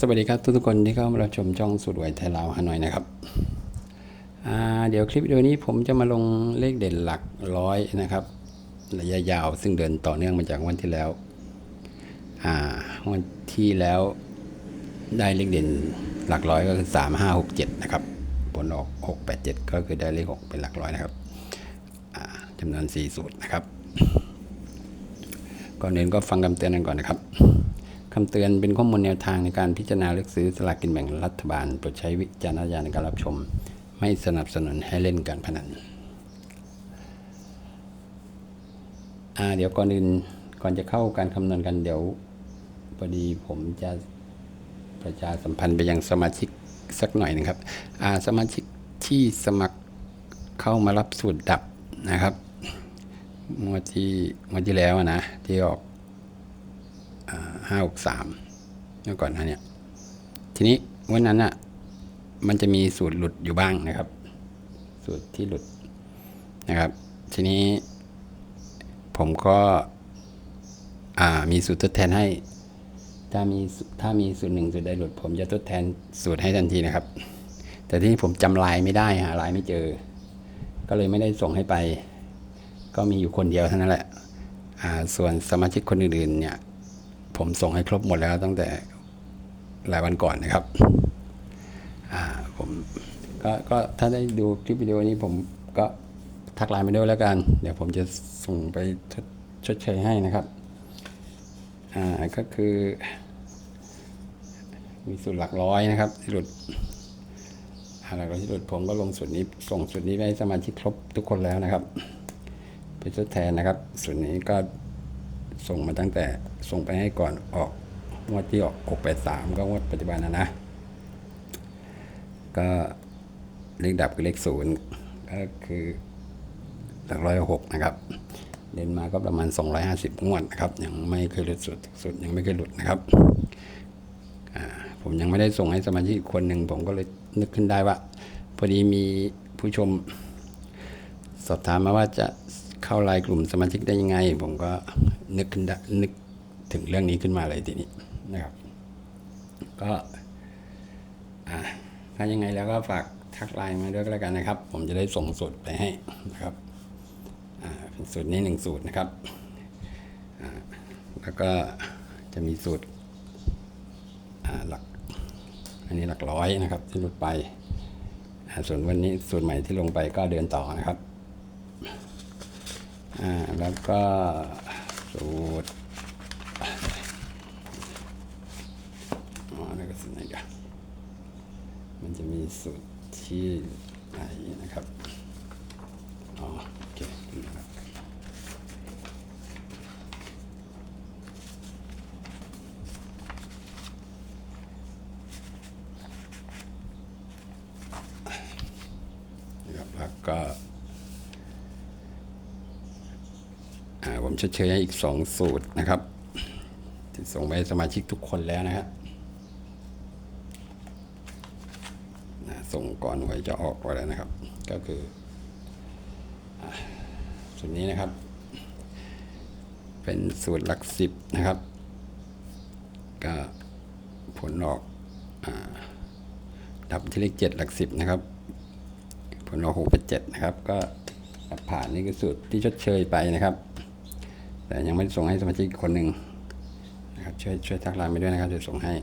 สวัสดีครับทุกๆคนที่เข้ามารับชมช่องสุดไวไทยลาวฮานอยนะครับ เดี๋ยวคลิปวิดีโอนี้ผมจะมาลงเลขเด่นหลักร้อยนะครับ ระยะยาวซึ่งเดินต่อเนื่องมาจากวันที่แล้ววันที่แล้วได้เลขเด่นหลักร้อยก็คือสามห้าหกเจ็ดนะครับผลออกหกแปดเจ็ดก็คือได้เลขหกเป็นหลักร้อยนะครับจำนวนสี่สูตรนะครับ ก่อนอื่นก็ฟังคำเตือนกันก่อนนะครับ คำเตือนเป็นข้อมูลแนวทางในการพิจารณาเลือกซื้อสลากกินแบ่งรัฐบาลโปรดใช้วิจารณญาณในการรับชม ไม่สนับสนุนให้เล่นการพนันอ่าเดี๋ยวก่อนอื่นก่อนจะเข้าการคำนวณกันเดี๋ยวพอดีผมจะประชาสัมพันธ์ไปยังสมาชิกสักหน่อยนึงครับอ่าสมาชิกที่สมัครเข้ามารับสูตรดับนะครับงวดที่งวดที่แล้วนะที่ออก ห้าหกสามเมื่อก่อนนะเนี่ยทีนี้วันนั้นอะ มันจะมีสูตรหลุดอยู่บ้างนะครับ สูตรที่หลุดนะครับ ทีนี้ผมก็มีสูตรทดแทนให้ ถ้ามีถ้ามีสูตรหนึ่งสูตรใดหลุด ผมจะทดแทนสูตรให้ทันทีนะครับ แต่ที่นี้ผมจำลายไม่ได้หาลายไม่เจอ ก็เลยไม่ได้ส่งให้ไป ก็มีอยู่คนเดียวเท่านั้นแหละส่วนสมาชิกคนอื่นๆเนี่ย ผมส่งให้ครบหมดแล้วตั้งแต่หลายวันก่อนนะครับอ่าผมก็ก็ถ้าได้ดูคลิปวิดีโอนี้ผมก็ทักไลน์มาด้วยแล้วกัน เดี๋ยวผมจะส่งไปชดเชยให้นะครับอ่าก็คือ มีสูตรหลักร้อยนะครับที่หลุดหลักร้อยที่หลุดผมก็ลงสูตรนี้ส่งสูตรนี้ไปให้สมาชิกครบทุกคนแล้วนะครับเป็นทดแทนนะครับสูตรนี้ก็ ส่งมาตั้งแต่ส่งไปให้ก่อนออกงวดที่ออก683 ก็งวดปัจจุบันนะนะ ก็เลขดับคือเลขศูนย์ก็คือหลักร้อยหกนะครับ เดินมาก็ประมาณ 250 งวดนะครับ ยังไม่เคยหลุดสุดสุดยังไม่เคยหลุดนะครับผมยังไม่ได้ส่งให้สมาชิกคนหนึ่งผมก็เลยนึกขึ้นได้ว่า พอดีมีผู้ชมสอบถามมาว่าจะ เข้าไลน์กลุ่มสมาชิกได้ยังไง ผมก็นึกขึ้นนึกถึงเรื่องนี้ขึ้นมาเลยทีนี้นะครับ ก็ถ้ายังไงแล้วก็ฝากทักไลน์มาด้วยก็แล้วกันนะครับ ผมจะได้ส่งสูตรไปให้นะครับสูตรนี้หนึ่งสูตรนะครับแล้วก็จะมีสูตรหลัก อันนี้หลักร้อยนะครับที่หลุดไปส่วนวันนี้สูตรใหม่ที่ลงไปก็เดินต่อนะครับ อ่าแล้วก็สูตรอ๋อแล้วก็สูตรไหนกันมันจะมีสูตรที่ไหนนะครับอ๋อโอเคนะครับแล้วก็ อ่าผม ชดเชยให้อีกสองสูตรนะครับที่ส่งไปสมาชิกทุกคนแล้วนะครับนะส่งก่อนหวยจะออกไวแล้วนะครับ ก็คืออ่าสูตรนี้นะครับ เป็นสูตรหลักสิบนะครับ ก็ผลออกอดับที่เลขเจ็ดหลักสิบนะครับ ผลออกหกเป็นเจ็ดนะครับ ก็ผ่านนี่คือสูตรที่ชดเชยไปนะครับ แต่ยังไม่ส่งให้สมาชิกคนหนึ่งนะครับช่วยช่วยทักไลน์ไปด้วยนะครับจะส่งให้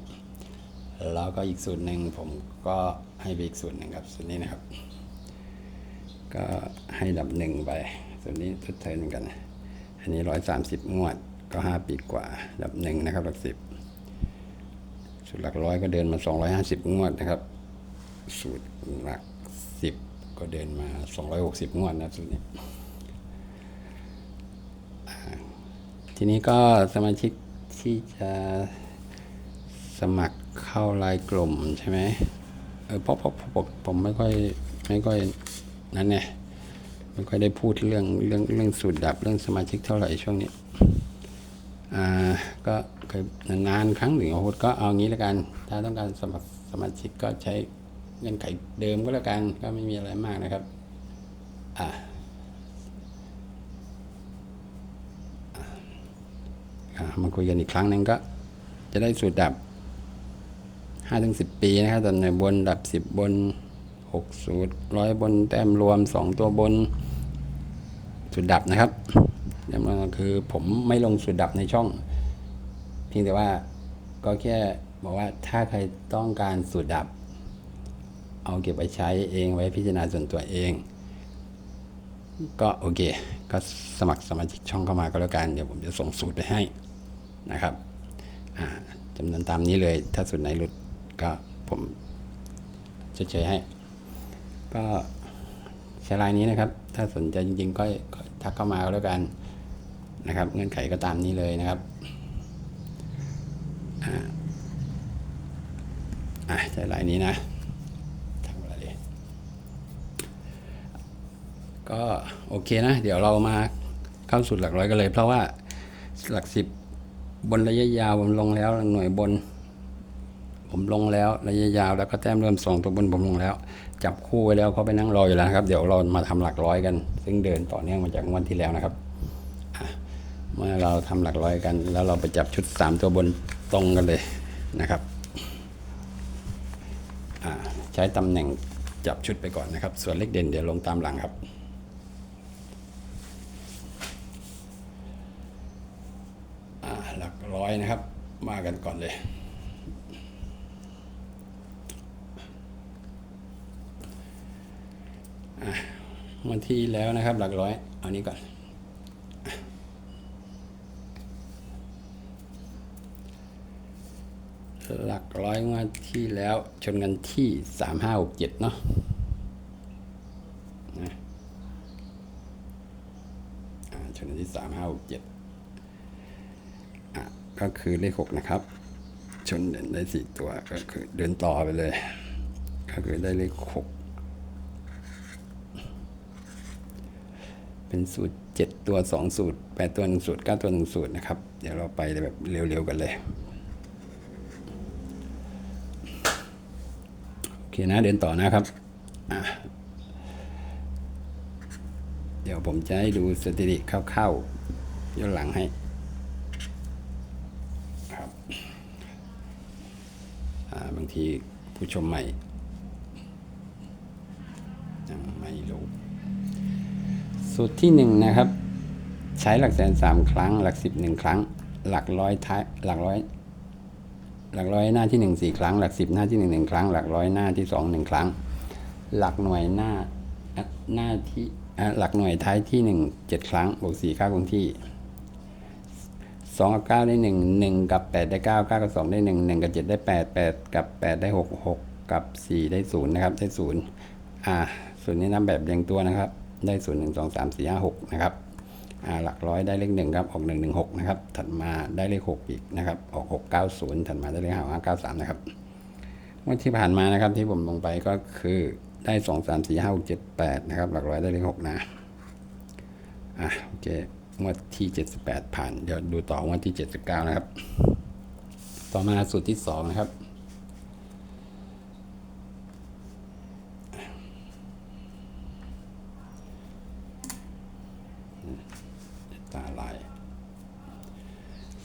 แล้วก็อีกสูตรหนึ่งผมก็ให้ไปอีกสูตรหนึ่งครับสูตรนี้นะครับ ก็ให้ดับหนึ่งไปส่วนนี้ทดเทินเหมือนกัน อันนี้ร้อยสามสิบงวดก็ห้าปีกว่าดับหนึ่งนะครับหลักสิบสูตรหลักร้อยก็เดินมาสองร้อยห้าสิบงวดนะครับ สูตรหลักสิบก็เดินมาสองร้อยหกสิบงวดนะสูตรนี้ ทีนี้ก็สมาชิกที่จะสมัครเข้าไลน์กลุ่มใช่ไหมเออเพราะเพราะผมผมไม่ค่อยไม่ค่อยนั่นเนี่ยไม่ค่อยได้พูดเรื่องเรื่องเรื่องสูตรดับเรื่องสมาชิกเท่าไหร่ช่วงนี้อ่าก็เคยนานครั้งหนึ่งโอ้โหก็เอางี้แล้วกัน ถ้าต้องการสมัครสมาชิกก็ใช้เงื่อนไขเดิมก็แล้วกันก็ไม่มีอะไรมากนะครับ อ่า อ่า มาคุยกันอีกครั้งหนึ่งก็จะได้สูตรดับห้าถึงสิบปีนะครับตำแหนบนดับสิบบนหกสูตรร้อยบนแต้มรวมสองตัวบนสูตรดับนะครับย้ำก็คือผมไม่ลงสูตรดับในช่อง เพียงแต่ว่าก็แค่บอกว่าถ้าใครต้องการสูตรดับ เอาเก็บไปใช้เองไว้พิจารณาส่วนตัวเอง ก็โอเค ก็สมัครสมาชิกช่องเข้ามาก็แล้วกัน เดี๋ยวผมจะส่งสูตรไปให้ นะครับจำนวนตามนี้เลย ถ้าสูตรไหนหลุดก็ผมจะเฉยให้ ก็ใช้ไลน์นี้นะครับ ถ้าสนใจจริงๆก็ก็ทักเข้ามาแล้วกันนะครับ เงื่อนไขก็ตามนี้เลยนะครับอ่าอะใช้ไลน์นี้นะทำอะไรดีก็โอเคนะ เดี๋ยวเรามาเข้าสู่หลักร้อยกันเลย เพราะว่าหลักสิบ บนระยะยาวผมลงแล้วหน่วยบน ผมลงแล้วระยะยาวแล้วก็แต้มเริ่มสองตัวบนผมลงแล้ว จับคู่ไว้แล้วเขาไปนั่งรออยู่แล้วครับ เดี๋ยวเรามาทำหลักร้อยกัน ซึ่งเดินต่อเนื่องมาจากงวันที่แล้วนะครับเมื่อเราทำหลักร้อยกัน แล้วเราไปจับชุดสามตัวบนตรงกันเลยนะครับใช้ตำแหน่งจับชุดไปก่อนนะครับ ส่วนเลขเด่นเดี๋ยวลงตามหลังครับ อ่าหลักร้อย นะครับ มากันก่อนเลย วันที่แล้วนะครับ หลักร้อย เอานี้ก่อนหลักร้อยงวดที่แล้วชนกันที่สามห้าหกเจ็ดเนาะนะชนกันที่สามห้าหกเจ็ด ก็คือเลขหกนะครับ ชนเด่นได้สี่ตัวก็คือเดินต่อไปเลย ก็คือได้เลขหกเป็นสูตรเจ็ดตัวสองสูตรแปดตัวหนึ่งสูตรเก้าตัวหนึ่งสูตรนะครับ เดี๋ยวเราไปแบบเร็วๆกันเลยโอเคนะเดินต่อนะครับเดี๋ยวผมจะให้ดูสถิติคร่าวๆย้อนหลังให้ครับอ่า บางทีผู้ชมใหม่ยังไม่รู้สูตรที่หนึ่งนะครับ ใช้หลักแสนสามครั้ง หลักสิบหนึ่งครั้ง หลักร้อยท้ายหลักร้อยหลักร้อยหน้าที่หนึ่งสี่ครั้ง หลักสิบหน้าที่หนึ่งหนึ่งครั้ง หลักร้อยหน้าที่สองหนึ่งครั้ง หลักหน่วยหน้าหน้าที่หลักหน่วยท้ายที่หนึ่งเจ็ดครั้งบวกสี่ค่าคงที่ สองกับเก้าได้หนึ่งหนึ่งกับแปดได้เก้าเก้ากับสองได้หนึ่งหนึ่งกับเจ็ดได้แปดแปดกับแปดได้หกหกกับสี่ได้ศูนย์นะครับได้ศูนย์อ่าส่วนนี้นำแบบเรียงตัวนะครับ ได้ศูนย์หนึ่งสองสามสี่ห้าหกนะครับอ่าหลักร้อยได้เลขหนึ่งครับออกหนึ่งหนึ่งหกนะครับถัดมาได้เลขหกอีกนะครับออกหกเก้าศูนย์ถัดมาได้เลขห้าห้าเก้าสามนะครับงวันที่ผ่านมานะครับที่ผมลงไปก็คือได้สองสามสี่ห้าหกเจ็ดแปดนะครับหลักร้อยได้เลขหกนะอะโอเค งวดที่เจ็ดสิบแปดผ่าน เดี๋ยวดูต่องวดที่เจ็ดสิบเก้านะครับ ต่อมาสูตรที่สองนะครับ ตาลาย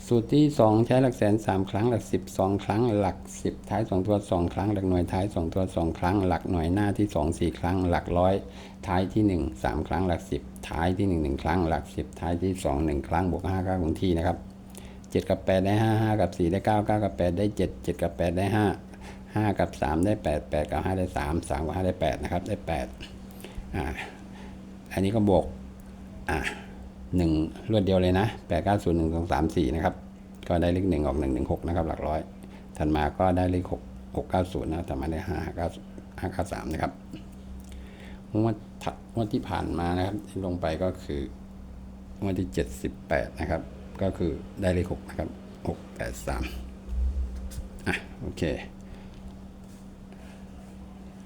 สูตรที่สองใช้หลักแสนสามครั้ง หลักสิบสองครั้ง หลักสิบท้ายสองตัวสองครั้ง หลักหน่วยท้ายสองตัวสองครั้ง หลักหน่วยหน้าที่สองสี่ครั้ง หลักร้อยท้ายที่หนึ่งสามครั้ง หลักสิบ ท้ายที่หนึ่งหนึ่งครั้ง หลักสิบท้ายที่สองหนึ่งครั้งบวกห้าค่าคงที่นะครับเจ็ดกับแปดได้ห้าห้ากับสี่ได้เก้าเก้ากับแปดได้เจ็ดเจ็ดกับแปดได้ห้าห้ากับสามได้แปดแปดกับห้าได้สามสามกับห้าได้แปดนะครับ ได้แปดอ่าอันนี้ก็บวกอ่าหนึ่งรวดเดียวเลยนะแปดเก้าศูนย์หนึ่งสองสามสี่นะครับ ก็ได้เลขหนึ่งออกหนึ่งหนึ่งหกนะครับ หลักร้อย ถัดมาก็ได้เลขหกหกเก้าศูนย์นะถัดมาได้ห้าเก้าห้าเก้าสามนะครับงวดถัด วดที่ผ่านมานะครับที่ลงไปก็คืองวดที่ 78 นะครับ ก็คือได้เลข6นะครับ 683 อะ โอเค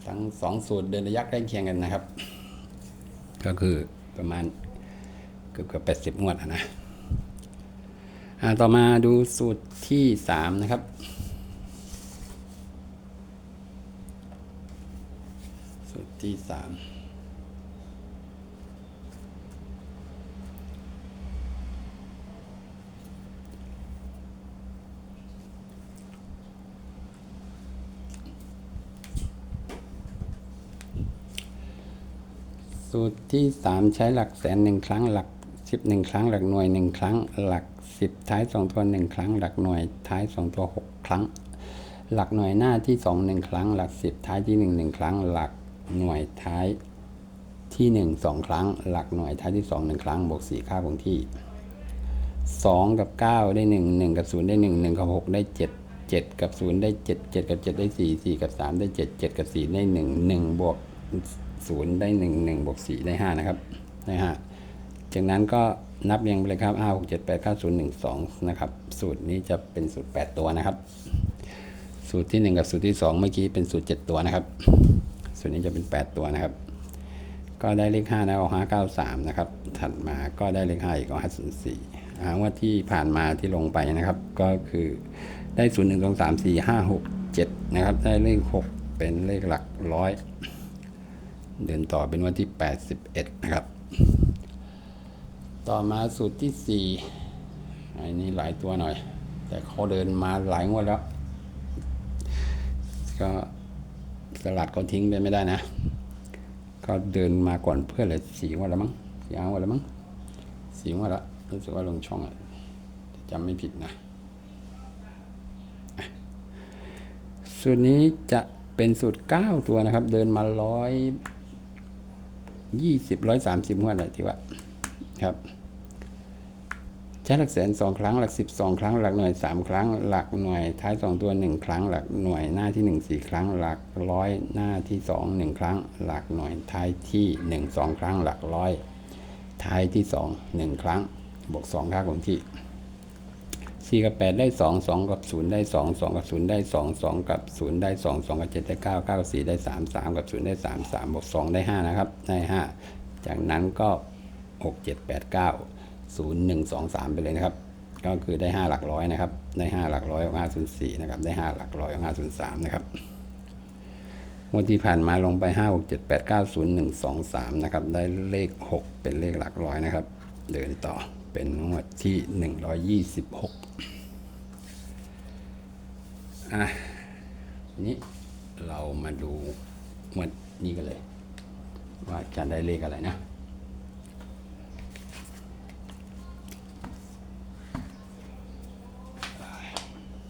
ทั้ง 2 สูตรเดินระยะใกล้เคียงกันนะครับ ก็คือประมาณเกือบเกือบ80 งวดนะอ่ต่อมาดูสูตรที่ 3 นะครับสูตรที่ 3 สูตรที่สามใช้หลักแสนหนึ่งครั้งหลักสิบหนึ่งครั้งหลักหน่วยหนึ่งครั้ง หลักสิบท้ายสองตัวหนึ่งครั้ง หลักหน่วยท้ายสองตัวหกครั้ง หลักหน่วยหน้าที่สองหนึ่งครั้ง หลักสิบท้ายที่หนึ่งหนึ่งครั้ง หลักหน่วยท้ายที่หนึ่งสองครั้ง หลักหน่วยท้ายที่สองหนึ่งครั้งบวกสี่ค่าคงที่สองกับเก้าได้หนึ่งหนึ่งกับศูนย์ได้หนึ่งหนึ่งกับหกได้เจ็ดเจ็ดกับศูนย์ได้เจ็ดเจ็ดกับเจ็ดได้สี่สี่กับสามได้เจ็ดเจ็ดกับสี่ได้หนึ่งหนึ่งบวก ศูนย์ได้หนึ่งหนึ่งบวกสี่ได้ห้านะครับได้ห้าจากนั้นก็นับเรียงไปเลยครับ 5 6 7 8 9 0 1 2 นะครับ สูตรนี้จะเป็นสูตร 8 ตัวนะครับ สูตรที่ 1 กับสูตรที่ 2 เมื่อกี้เป็นสูตร 7 ตัวนะครับ สูตรนี้จะเป็น 8 ตัวนะครับ ก็ได้เลข5นะเอา5 9 3 นะครับ ถัดมาก็ได้เลข5อีกเอา5 0 4หาว่าที่ผ่านมาที่ลงไปนะครับ ก็คือได้ 0 1 2 3 4 5 6 7 นะครับ ได้เลข 6 เป็นเลขหลักร้อย เดินต่อเป็นวันที่ 81 นะครับ ต่อมาสูตรที่สี่อันนี้หลายตัวหน่อย แต่เขาเดินมาหลายงวดแล้ว ก็สลัดเขาทิ้งไปไม่ได้นะ ก็เดินมาก่อนเพื่อนเลยสี่งวดแล้วมั้งสี่งวดแล้วมั้งสี่งวดแล้วรู้สึกว่าลงช่องอะจำไม่ผิดนะอะสูตรนี้จะเป็นสูตรเก้าตัวนะครับ เดินมาร้อย ยี่สิบร้อยสามสิบงวดเลยที่ว่าครับใช้หลักแสนสองครั้งหลักสิบสองครั้งหลักหน่วยสามครั้ง หลักหน่วยท้ายสองตัวหนึ่งครั้ง หลักหน่วยหน้าที่หนึ่งสี่ครั้ง หลักร้อยหน้าที่สองหนึ่งครั้ง หลักหน่วยท้ายที่หนึ่งสองครั้ง หลักร้อยท้ายที่สองหนึ่งครั้งบวกสองค่าคงที่ สี่กับแปดได้สองสองกับศูนย์ได้สองสองกับศูนย์ได้สองสองกับศูนย์ได้สองสองกับเจ็ดได้เก้าเก้ากับสี่ได้สามสามกับศูนย์ได้สามสามบวกสองได้ห้านะครับได้ห้าจากนั้นก็หกเจ็ดแปดเก้าศูนย์หนึ่งสองสามไปเลยนะครับ ก็คือได้ห้าหลักร้อยนะครับ ได้ห้าหลักร้อยของห้าศูนย์สี่นะครับ ได้ห้าหลักร้อยของห้าศูนย์สามนะครับงวดที่ผ่านมาลงไปห้าหกเจ็ดแปดเก้าศูนย์หนึ่งสองสามนะครับ ได้เลขหกเป็นเลขหลักร้อยนะครับ เดินต่อเป็นงวดที่หนึ่งร้อยยี่สิบหกอะนี้เรามาดูงวดนี้กันเลย ว่าจะได้เลขอะไรนะ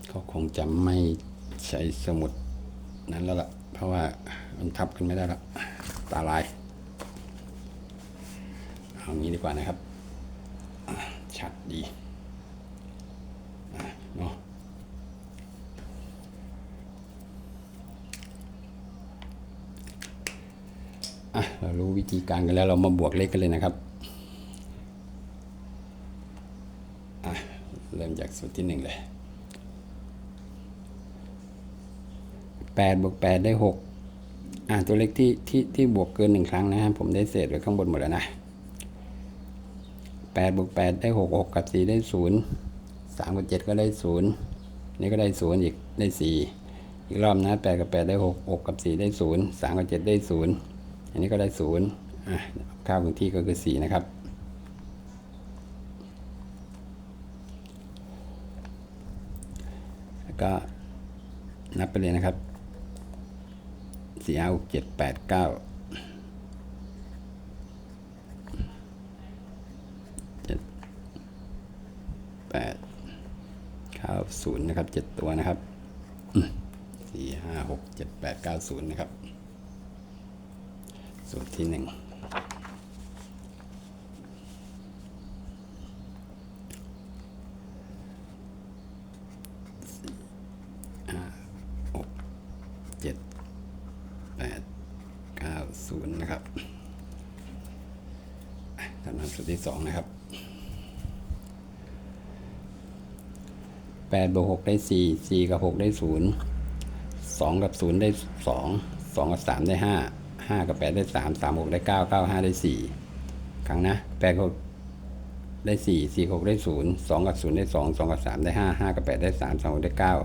เขาคงจะไม่ใช้สมุดนั้นแล้วล่ะ เพราะว่ามันทับกันไม่ได้ล้วตาลาย เอางี้ดีกว่านะครับ ชัดดีเนาะอะเรารู้วิธีการกันแล้วเรามาบวกเลขกันเลยนะครับอะเริ่มจากสูตรที่หนึ่งเลยแปดบวกแปดได้หกอ่าตัวเลขที่ที่ที่บวกเกินหนึ่งครั้งนะฮะผมได้เศษไว้ข้างบนหมดแล้วนะ 8บวก8ได้ 6 6 กับ 4 ได้ 0 3 กับ 7 ก็ได้ 0 นี่ก็ได้ 0 อีก ได้ 4 อีกรอบนะ8กับ 8 ได้ 6 6 กับ 4 ได้ 0 3 กับ 7 ได้ 0 อันนี้ก็ได้ 0 อะค่าพื้นที่ก็คือ 4 นะครับ แล้วก็นับไปเลยนะครับ4 5 6 7 8 9 ศูนย์นะครับเจ็ดตัวนะครับสี่ห้าหกเจ็ดแปดเก้าศูนย์นะครับ สูตรที่หนึ่ง 8บวก6ได้ 4 4 กับ 6 ได้ 0 2 กับ 0 ได้ 2 2 กับ 3 ได้ 5 5 กับ 8 ได้ 3 3 6 ได้ 9 9 5 ได้ 4 ครั้งนะ8 6 ได้ 4 4 6 ได้ 0 2 กับ 0 ได้ 2 2 กับ 3 ได้ 5 5 กับ 8 ได้ 3 3 6 ได้ 9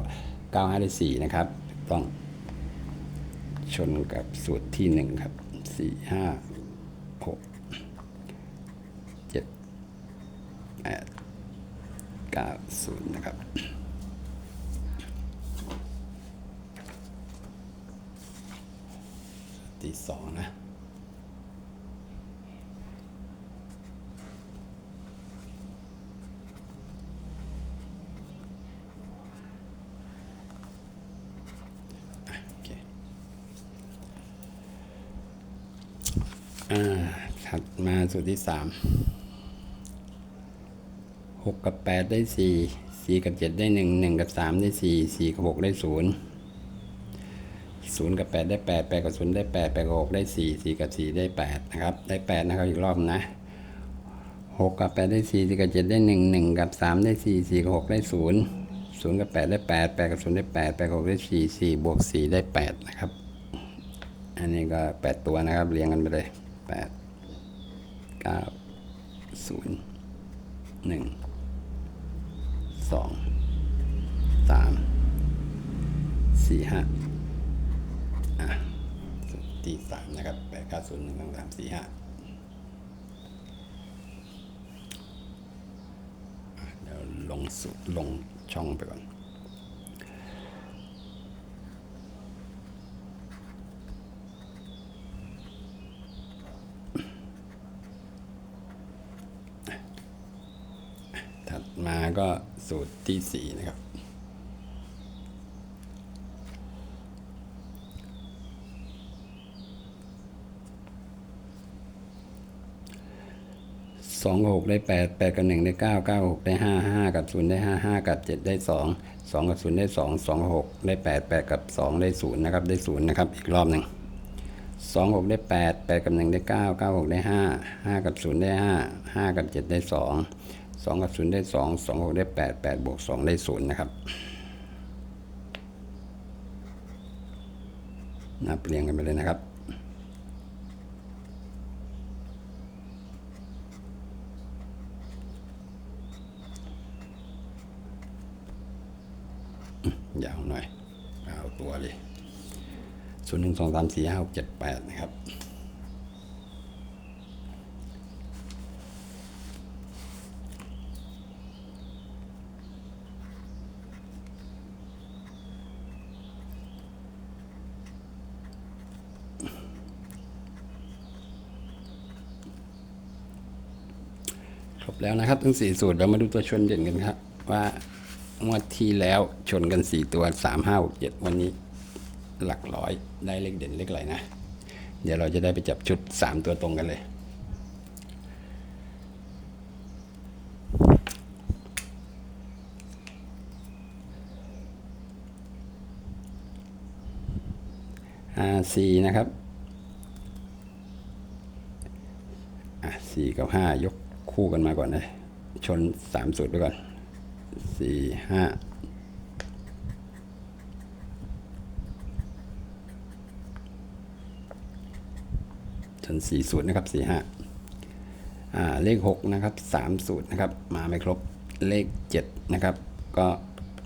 9 5 ได้ 4 นะครับ ต้องชนกับสูตรที่ 1 ครับ 4 5 6 7 8 9 0 นะครับ สี่สองนะถัดมาสูตรที่สามหกกับแปดได้สี่สี่กับเจ็ดได้หนึ่งหนึ่งกับสามได้สี่สี่กับหกได้ศูนย์ ศูนย์กับแปดได้แปดแปดกับศูนย์ได้แปดแปดกับหกได้สี่สี่กับสี่ได้แปดนะครับ ได้แปดนะครับอีกรอบนะหกกับแปดได้สี่สี่กับเจ็ดได้หนึ่งหนึ่งกับสามได้สี่สี่กับหกได้ศูนย์ศูนย์กับแปดได้แปดแปดกับศูนย์ได้แปดแปดกับหกได้สี่สี่บวกสี่ได้แปดนะครับ อันนี้ก็แปดตัวนะครับเรียงกันไปเลยแปดเก้าศูนย์หนึ่งสองสามสี่ห้า ตีสามนะครับแปดเก้าศูนย์หนึ่งสองสามสี่ห้าเดี๋ยวลงสุดลงช่องไปก่อนถัดมาก็สูตรที่สี่นะครับ สองกับหกได้แปดแปดกับหนึ่งได้เก้าเก้าหกได้ห้าห้ากับศูนย์ได้ห้าห้ากับเจ็ดได้สองสองกับศูนย์ได้สองสองกับหกได้แปดแปดกับสองได้ศูนย์นะครับ ได้ศูนย์นะครับ อีกรอบหนึ่งสองหกได้แปดแปดกับหนึ่งได้เก้าเก้าหกได้ห้าห้ากับศูนย์ได้ห้าห้ากับเจ็ดได้สองสองกับศูนย์ได้สองสองหกได้แปดแปดบวกสองได้ศูนย์นะครับ นับเรียงกันไปเลยนะครับ ยาวหน่อยเอาตัวเลย ศูนย์หนึ่งสองสามสี่ห้าหกเจ็ดแปดนะครับ ครบแล้วนะครับ ทั้งสี่สูตรเรามาดูตัวชนเด่นกันครับ ว่างวดที่แล้วชนกันสี่ตัวสามห้าหกเจ็ดวันนี้ หลักร้อยได้เลขเด่นเลขอะไรนะ เดี๋ยวเราจะได้ไปจับชุด 3 ตัวตรงกันเลยอ่าสี่นะครับอ่าสี่กับห้ายกคู่กันมาก่อนเลยชนสามสูตรไปก่อน 4 5 ชนสี่สูตรนะครับสี่ห้าอ่าเลขหกนะครับสามสูตรนะครับ มาไม่ครบเลขเจ็ดนะครับ ก็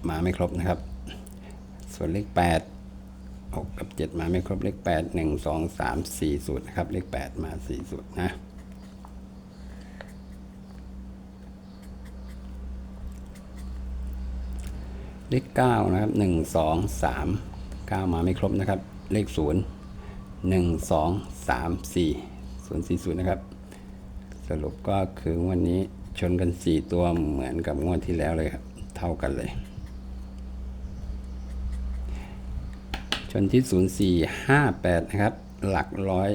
มาไม่ครบนะครับ ส่วนเลขแปดหกกับเจ็ดมาไม่ครบเลขแปดหนึ่งสองสามสี่สูตรนะครับ เลขแปดมาสี่สูตรนะเลขเก้านะครับหนึ่งสองสามเก้ามาไม่ครบนะครับ เลขศูนย์ หนึ่งสองสามสี่ศูนย์สี่ศูนย์นะครับ สรุปก็คือวันนี้ชนกันสี่ตัวเหมือนกับงวดที่แล้วเลยครับ เท่ากันเลย ชนที่ศูนย์สี่ห้าแปดนะครับ หลักร้อย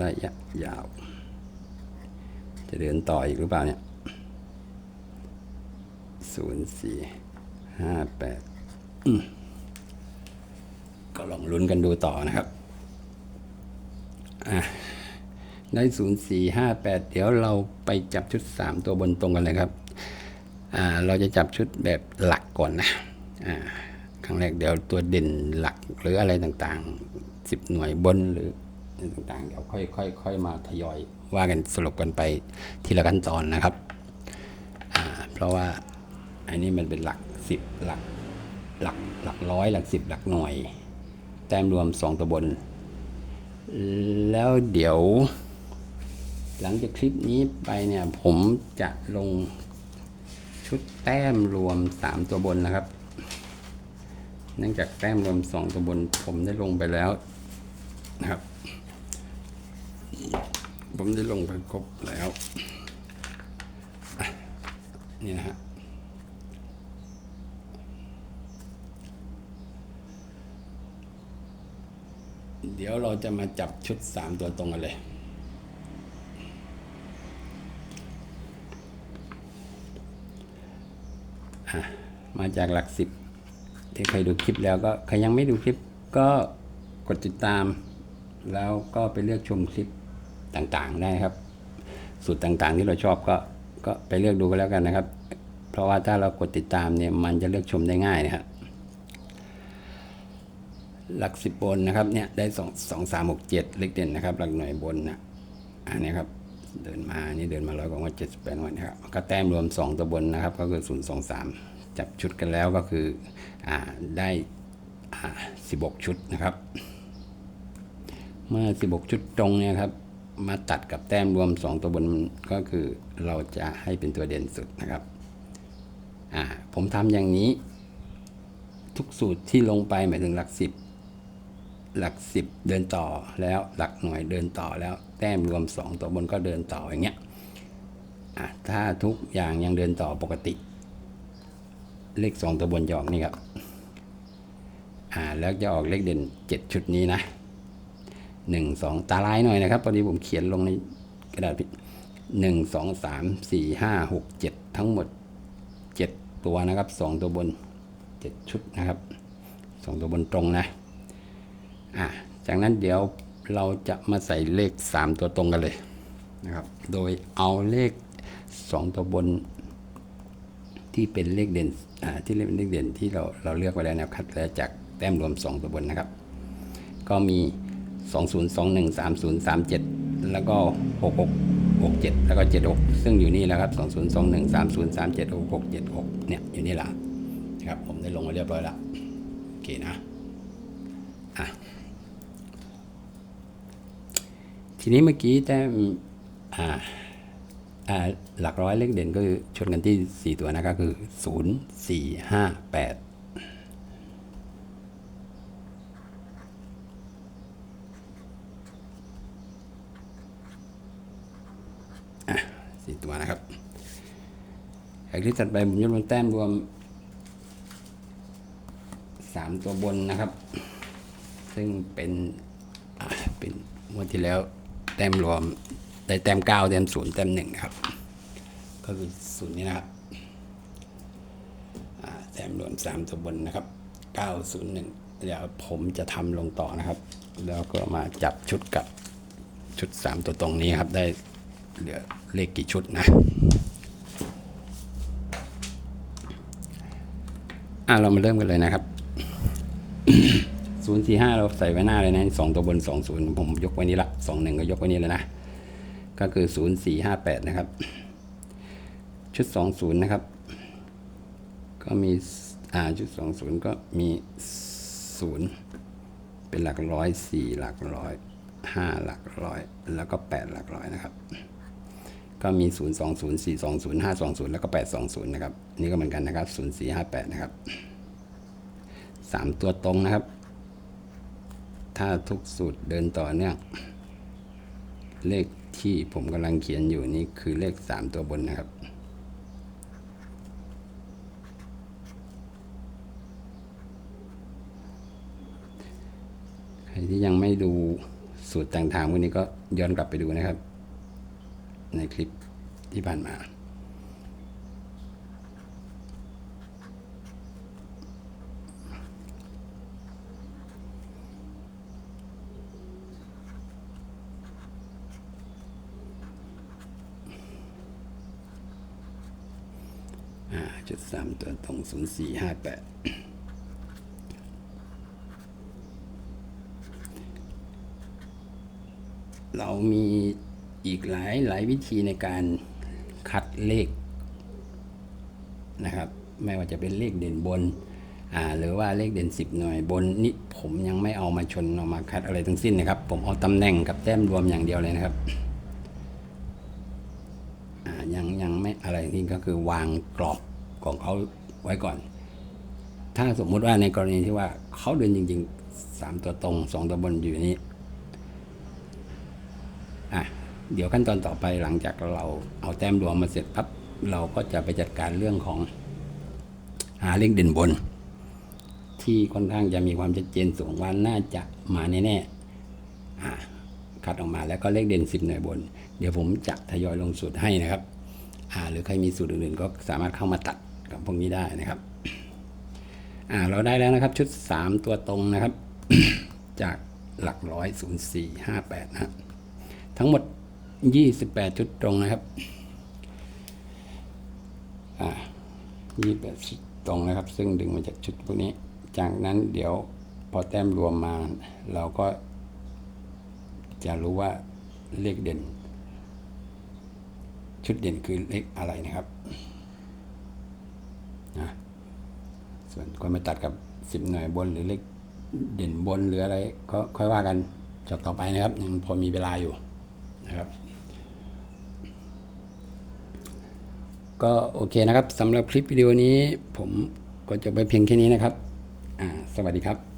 ระยะยาว จะเดินต่ออีกหรือเปล่าเนี่ยศูนย์สี่ห้าแปด ก็ลองลุ้นกันดูต่อนะครับได้ศูนย์สี่ห้าแปดเดี๋ยวเราไปจับชุดสามตัวบนตรงกันเลยครับเราจะจับชุดแบบหลักก่อนนะครั้งแรกเดี๋ยวตัวเด่นหลักหรืออะไรต่างๆสิบหน่วยบนหรืออะไรต่างๆเดี๋ยวค่อยๆค่อยมาทยอยว่ากันสรุปกันไปทีละขั้นตอนนะครับเพราะว่าอันนี้มันเป็นหลักสิบหลักหลักหลักร้อยหลักสิบหลักหน่วย แต้มรวมสองตัวบนแล้วเดี๋ยว หลังจากคลิปนี้ไปเนี่ย ผมจะลงชุดแต้มรวมสามตัวบนนะครับ เนื่องจากแต้มรวมสองตัวบน ผมได้ลงไปแล้วนะครับ ผมได้ลงไปครบแล้ว นี่นะฮะ เดี๋ยวเราจะมาจับชุดสามตัวตรงกันเลย มาจากหลักสิบที่เคยดูคลิปแล้วก็ใครยังไม่ดูคลิปก็กดติดตาม แล้วก็ไปเลือกชมคลิปต่างๆได้ครับ สูตรต่างๆที่เราชอบก็ก็ไปเลือกดูกันแล้วกันนะครับ เพราะว่าถ้าเรากดติดตามเนี่ยมันจะเลือกชมได้ง่ายนะครับ หลักสิบบนนะครับเนี่ยได้สองสองสามหกเจ็ดเลขเด่นนะครับ หลักหน่วยบนนะอันนี้ครับเดินมานี่เดินมาร้อยกว่าเจ็ดสิบแปดวันนะครับก็แต้มรวมสองตัวบนนะครับ ก็คือศูนย์สองสามจับชุดกันแล้วก็คืออ่าได้อ่าสิบหกชุดนะครับ เมื่อ16ชุดตรงเนี่ยครับมาตัดกับแต้มรวม 2 ตัวบนก็คือเราจะให้เป็นตัวเด่นสุดนะครับ อ่าผมทำอย่างนี้ ทุกสูตรที่ลงไปหมายถึงหลักสิบ หลักสิบเดินต่อแล้วหลักหน่วยเดินต่อแล้วแต้มรวม 2 ตัวบนก็เดินต่ออย่างเงี้ยอ่าถ้าทุกอย่างยังเดินต่อปกติ เลข 2 ตัวบนจะออกนี่ครับอ่าแล้วจะออกเลขเด่น 7 ชุดนี้นะหนึ่งสองตาลายหน่อยนะครับพอดีผมเขียนลงในกระดาษผิดหนึ่งสองสามสี่ห้าหกเจ็ดทั้งหมดเจ็ดตัวนะครับสองตัวบนเจ็ดชุดนะครับสองตัวบนตรงนะ อะจากนั้นเดี๋ยวเราจะมาใส่เลขสามตัวตรงกันเลยนะครับ โดยเอาเลขสองตัวบน ที่เป็นเลขเด่นอ่าที่เป็นเลขเด่นที่เราเราเลือกไว้แล้วนะครับคัดแล้วจากแต้มรวมสองตัวบนนะครับ ก็มี 2021 3037 แล้วก็ 66 67 แล้วก็ 76 ซึ่งอยู่นี่แล้วครับ 2021 3037 66 76 เนี่ยอยู่นี่แหละนะครับผมได้ลงไว้เรียบร้อยแล้วโอเคนะอะ ทีนี้เมื่อกี้แต้มอ่หลักร้อยเลขเด่นก็คือชนกันที่ 4 ตัวนะครับคือ 0 4 5 8สี่ตัวนะครับแอกที่จัดไปผมยกลงแต้มรวมสามตัวบนนะครับ ซึ่งเป็นเป็นงวดที่แล้ว แต้มรวมได้แต้มเก้าแต้มศูนย์แต้มหนึ่งนะครับ ก็คือศูนย์นี้นะครับแต้มรวมสามตัวบนนะครับเก้าศูนย์หนึ่งเดี๋ยวผมจะทำลงต่อนะครับ แล้วก็มาจับชุดกับชุดสามตัวตรงนี้ครับ ได้เหลือเลขกี่ชุดนะอะเรามาเริ่มกันเลยนะครับ ศูนย์สี่ห้าเราใส่ไว้หน้าเลยนะสองตัวบนสองศูนย์ผมยกไว้นี้ละสองหนึ่งก็ยกไว้นี้เลยนะ ก็คือศูนย์สี่ห้าแปดนะครับ ชุดสองศูนย์นะครับ ก็มีอ่าชุดสองศูนย์ก็มีศูนย์เป็นหลักร้อยสี่หลักร้อยห้าหลักร้อย แล้วก็แปดหลักร้อยนะครับ ก็มี0 2 0 4 2 0 5 2 0แล้วก็8 2 0นย์นะครับ นี่ก็เหมือนกันนะครับ0 4 5 8นะครับ3ตัวตรงนะครับ ถ้าทุกสูตรเดินต่อเนื่องเลขที่ผมกำลังเขียนอยู่นี่คือเลข 3 ตัวบนนะครับ ใครที่ยังไม่ดูสูตรต่างๆพวกนี้ก็ย้อนกลับไปดูนะครับ ในคลิปที่ผ่านมาอ่าจุด สามตัวตรงศูนย์สี่ห้าแปดเรามีอีกหลายหลายวิธีในการคัดเลขนะครับ ไม่ว่าจะเป็นเลขเด่นบนอ่าหรือว่าเลขเด่นสิบหน่วยบนนี่ผมยังไม่เอามาชนเอามาคัดอะไรทั้งสิ้นนะครับ ผมเอาตำแหน่งกับแต้มรวมอย่างเดียวเลยนะครับอ่ายังยังไม่อะไรที่ก็คือวางกรอบ ของเขาไว้ก่อน ถ้าสมมุติว่าในกรณีที่ว่าเขาเดินจริงๆสามตัวตรงสองตัวบนอยู่นี้อะเดี๋ยวขั้นตอนต่อไปหลังจากเราเอาแต้มรวมมาเสร็จปั๊บเราก็จะไปจัดการเรื่องของหาเลขเด่นบน ที่ค่อนข้างจะมีความชัดเจนสูงว่าน่าจะมาแน่อ่าคัดออกมาแล้วก็เลขเด่น10หน่วยบน เดี๋ยวผมจะทยอยลงสูตรให้นะครับอ่าหรือใครมีสูตรอื่นๆ ก็สามารถเข้ามาตัด พวกนี้ได้นะครับอ่าเราได้แล้วนะครับชุด 3 ตัวตรงนะครับ จากหลักร้อยศูนย์สี่ห้าแปดนะทั้งหมด 28 ชุดตรงนะครับอ่า28ชุดตรงนะครับ ซึ่งดึงมาจากชุดพวกนี้ จากนั้นเดี๋ยวพอแต้มรวมมา เราก็จะรู้ว่าเลขเด่น ชุดเด่นคือเลขอะไรนะครับ นะส่วนก็มาตัดกับสิบหน่วยบนหรือเลขเด่นบนหรืออะไรก็ค่อยว่ากันจบต่อไปนะครับยังพอมีเวลาอยู่นะครับ ก็โอเคนะครับสำหรับคลิปวิดีโอนี้ผมก็จบไปเพียงแค่นี้นะครับ สวัสดีครับ